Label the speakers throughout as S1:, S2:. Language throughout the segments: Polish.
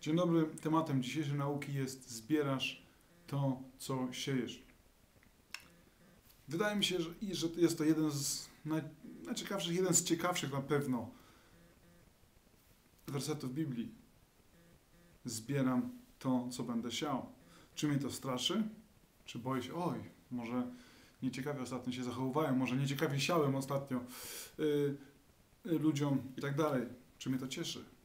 S1: Dzień dobry. Tematem dzisiejszej nauki jest zbierasz to, co siejesz. Wydaje mi się, że, jest to jeden z naj, najciekawszych, jeden z ciekawszych na pewno wersetów Biblii. Zbieram to, co będę siał. Czy mnie to straszy? Czy boję się, oj, może nieciekawie ostatnio się zachowywałem, może nieciekawie siałem ostatnio y, y, ludziom i tak dalej. Czy mnie to cieszy?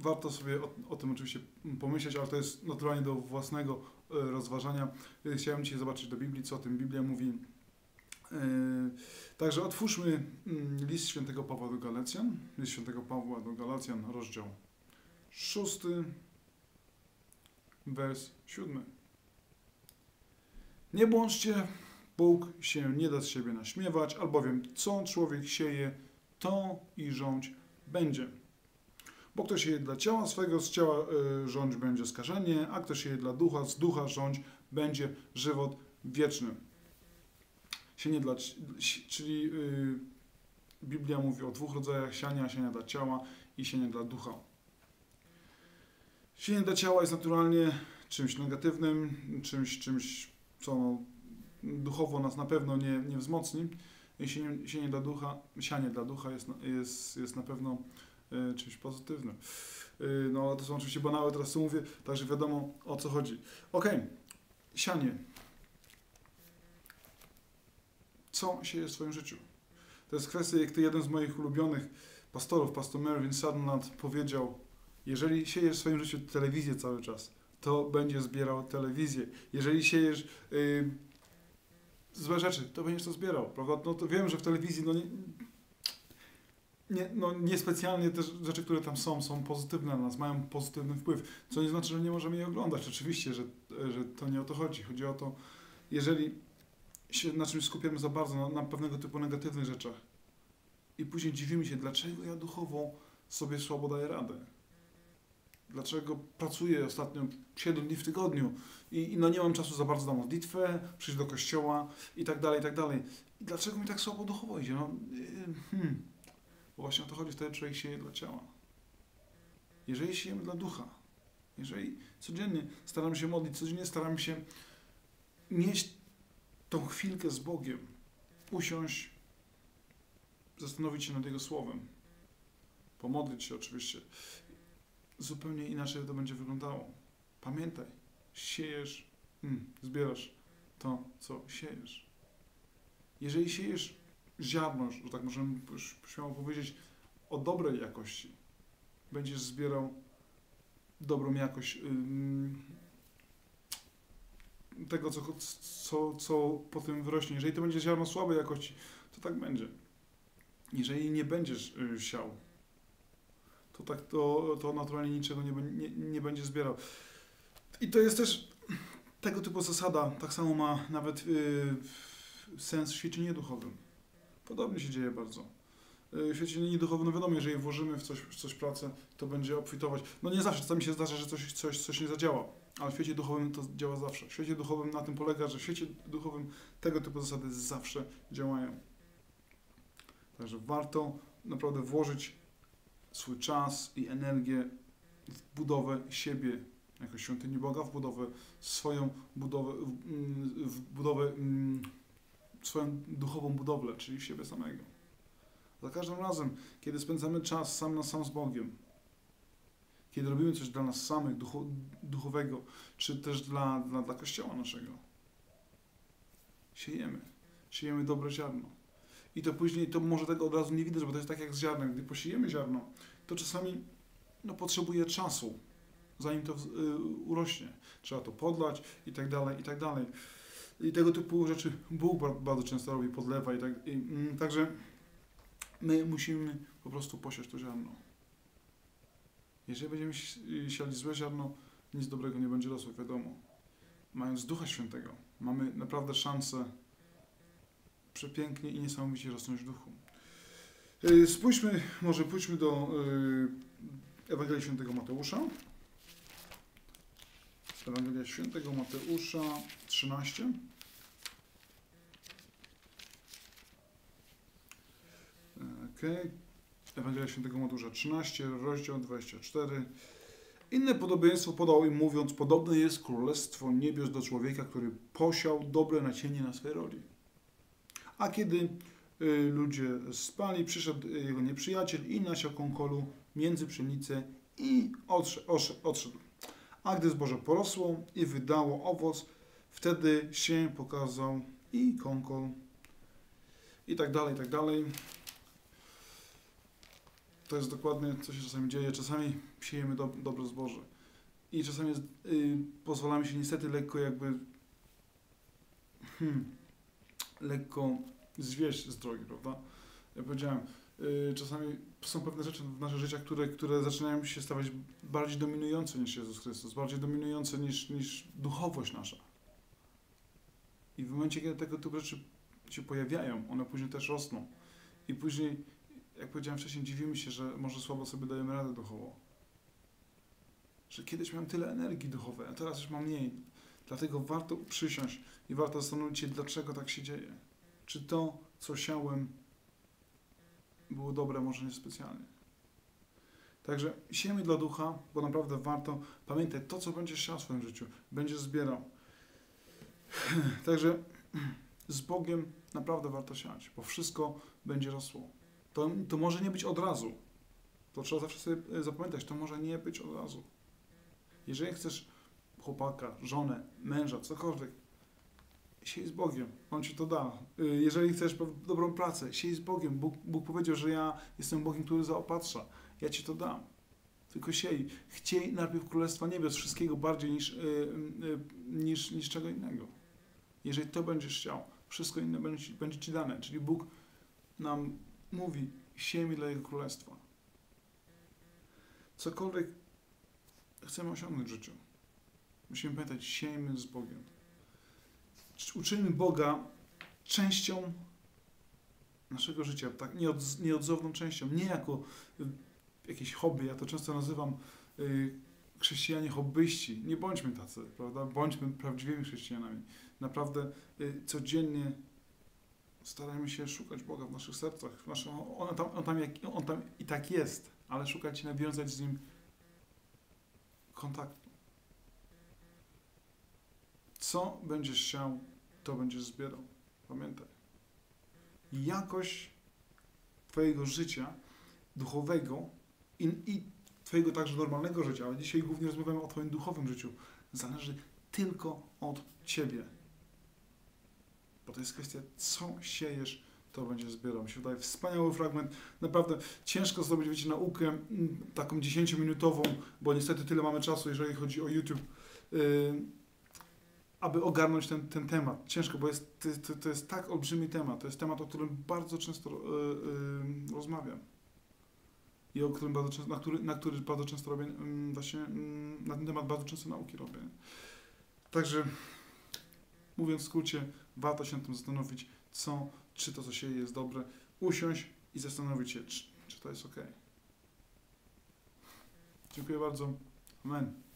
S1: Warto sobie o, o, tym oczywiście pomyśleć, ale to jest naturalnie do własnego e, rozważania. E, chciałem dzisiaj zobaczyć do Biblii, co o tym Biblia mówi. E, także otwórzmy mm, list świętego Pawła do Galacjan. List świętego Pawła do Galacjan, rozdział szósty, wers siódmy. Nie błądźcie, Bóg się nie da z siebie naśmiewać, albowiem co człowiek sieje, to i rządź będzie. Bo kto się je dla ciała swego, z ciała y, rządź będzie skażenie, a kto się je dla ducha, z ducha rządź będzie żywot wieczny. Sienie dla, czyli y, Biblia mówi o dwóch rodzajach siania, siania dla ciała i sienia dla ducha. Sienie dla ciała jest naturalnie czymś negatywnym, czymś, czymś co duchowo nas na pewno nie, nie wzmocni. Sienie, sienie dla ducha, sianie dla ducha jest, jest, jest na pewno czymś pozytywnym. Y, no, to są oczywiście banały, teraz co mówię, także wiadomo o co chodzi. Ok, sianie. Co się jest w swoim życiu? To jest kwestia, jak to jeden z moich ulubionych pastorów, pastor Mervyn Sutherland powiedział, jeżeli siejesz w swoim życiu telewizję cały czas, to będzie zbierał telewizję. Jeżeli siejesz yy, złe rzeczy, to będziesz to zbierał, prawda? No to wiem, że w telewizji no nie, nie, no, niespecjalnie te rzeczy, które tam są, są pozytywne dla nas, mają pozytywny wpływ. Co nie znaczy, że nie możemy je oglądać. Oczywiście, że, że to nie o to chodzi. Chodzi o to, jeżeli się na czymś skupiamy za bardzo, na, na pewnego typu negatywnych rzeczach i później dziwimy się, dlaczego ja duchowo sobie słabo daję radę. Dlaczego pracuję ostatnio 7 dni w tygodniu i, i no nie mam czasu za bardzo na modlitwę, przyjść do kościoła i tak dalej, i tak dalej. I dlaczego mi tak słabo duchowo idzie? No, yy, hmm. Bo właśnie o to chodzi, wtedy człowiek sieje dla ciała. Jeżeli siejemy dla ducha, jeżeli codziennie staramy się modlić, codziennie staramy się mieć tą chwilkę z Bogiem, usiąść, zastanowić się nad Jego Słowem, pomodlić się oczywiście, zupełnie inaczej to będzie wyglądało. Pamiętaj, siejesz, mm, zbierasz to, co siejesz. Jeżeli siejesz ziarno, że tak możemy śmiało powiedzieć, o dobrej jakości. Będziesz zbierał dobrą jakość tego, co, co, co po tym wyrośnie. Jeżeli to będzie ziarno słabej jakości, to tak będzie. Jeżeli nie będziesz yy, siał, to tak to, to naturalnie niczego nie, nie, nie będzie zbierał. I to jest też tego typu zasada, tak samo ma nawet yy, sens w świecie nieduchowym. Podobnie się dzieje bardzo. Y, w świecie nieduchowym, no wiadomo, jeżeli włożymy w coś, w coś pracę, to będzie obfitować. No nie zawsze, czasami się zdarza, że coś, coś, coś nie zadziała, ale w świecie duchowym to działa zawsze. W świecie duchowym na tym polega, że w świecie duchowym tego typu zasady zawsze działają. Także warto naprawdę włożyć swój czas i energię w budowę siebie jako świątyni Boga, w budowę swoją budowę, w budowę mm, swoją duchową budowlę, czyli siebie samego. Za każdym razem, kiedy spędzamy czas sam na sam z Bogiem, kiedy robimy coś dla nas samych, ducho, duchowego, czy też dla, dla, dla Kościoła naszego, siejemy. Siejemy dobre ziarno. I to później, to może tego od razu nie widać, bo to jest tak jak z ziarnem. Gdy posiejemy ziarno, to czasami no, potrzebuje czasu, zanim to y, urośnie. Trzeba to podlać i tak dalej, i tak dalej. I tego typu rzeczy Bóg bardzo często robi, podlewa i tak. I, mm, także my musimy po prostu posiać to ziarno. Jeżeli będziemy siali złe ziarno, nic dobrego nie będzie rosło, wiadomo. Mając Ducha Świętego, mamy naprawdę szansę przepięknie i niesamowicie rosnąć w duchu. Y, spójrzmy, może pójdźmy do y, Ewangelii Świętego Mateusza. Ewangelia Świętego Mateusza 13. Ok. Ewangelia Świętego Mateusza 13, rozdział 24. Inne podobieństwo podał im mówiąc, podobne jest królestwo niebios do człowieka, który posiał dobre nasienie na swej roli. A kiedy y, ludzie spali, przyszedł jego nieprzyjaciel i nasiał kąkolu między pszenicę i odszedł, odszedł. A gdy zboże porosło i wydało owoc, wtedy się pokazał i kąkol i tak dalej, i tak dalej. To jest dokładnie, co się czasami dzieje. Czasami siejemy do, dobre zboże. I czasami jest, y, pozwalamy się niestety lekko jakby hmm, lekko zwieść z drogi, prawda? Ja powiedziałem, czasami są pewne rzeczy w naszych życiach, które, które zaczynają się stawać bardziej dominujące niż Jezus Chrystus, bardziej dominujące niż, niż duchowość nasza. I w momencie, kiedy tego typu rzeczy się pojawiają, one później też rosną. I później, jak powiedziałem wcześniej, dziwimy się, że może słabo sobie dajemy radę duchowo. Że kiedyś miałem tyle energii duchowej, a teraz już mam mniej. Dlatego warto przysiąść i warto zastanowić się, dlaczego tak się dzieje. Czy to, co siałem, było dobre, może nie specjalnie. Także siemy dla ducha, bo naprawdę warto pamiętać, to, co będziesz siał w swoim życiu, będziesz zbierał. Także z Bogiem naprawdę warto siać, bo wszystko będzie rosło. To, to może nie być od razu. To trzeba zawsze sobie zapamiętać, to może nie być od razu. Jeżeli chcesz chłopaka, żonę, męża, cokolwiek, siej z Bogiem, On Ci to da. Jeżeli chcesz dobrą pracę, siej z Bogiem. Bóg, Bóg powiedział, że ja jestem Bogiem, który zaopatrza. Ja Ci to dam. Tylko siej. Chciej najpierw Królestwa Niebios, wszystkiego bardziej niż, yy, yy, niż, niż czego innego. Jeżeli to będziesz chciał, wszystko inne będzie, będzie Ci dane. Czyli Bóg nam mówi, siej mi dla Jego Królestwa. Cokolwiek chcemy osiągnąć w życiu, musimy pamiętać, siejmy z Bogiem. Uczyńmy Boga częścią naszego życia, tak nieodz, nieodzowną częścią, nie jako jakieś hobby, ja to często nazywam y, chrześcijanie hobbyści. Nie bądźmy tacy, prawda? Bądźmy prawdziwymi chrześcijanami. Naprawdę y, codziennie starajmy się szukać Boga w naszych sercach. W naszym, on, tam, on, tam on tam i tak jest, ale szukać i nawiązać z Nim kontaktu. Co będziesz chciał, to będziesz zbierał. Pamiętaj. Jakość Twojego życia duchowego i, i Twojego także normalnego życia, ale dzisiaj głównie rozmawiamy o Twoim duchowym życiu, zależy tylko od Ciebie. Bo to jest kwestia, co siejesz, to będzie zbierał. Mi się wydaje wspaniały fragment. Naprawdę ciężko zrobić, wiecie, naukę mm, taką 10-minutową, bo niestety tyle mamy czasu, jeżeli chodzi o YouTube, yy, aby ogarnąć ten, ten temat. Ciężko, bo jest, to, to jest tak olbrzymi temat. To jest temat, o którym bardzo często yy, yy, rozmawiam i o którym bardzo często, na, który, na który bardzo często robię, mm, właśnie mm, na ten temat bardzo często nauki robię. Także mówiąc w skrócie, warto się tym zastanowić, co, czy to, co się jest dobre, usiąść i zastanowić się, czy, czy to jest ok. Dziękuję bardzo. Amen.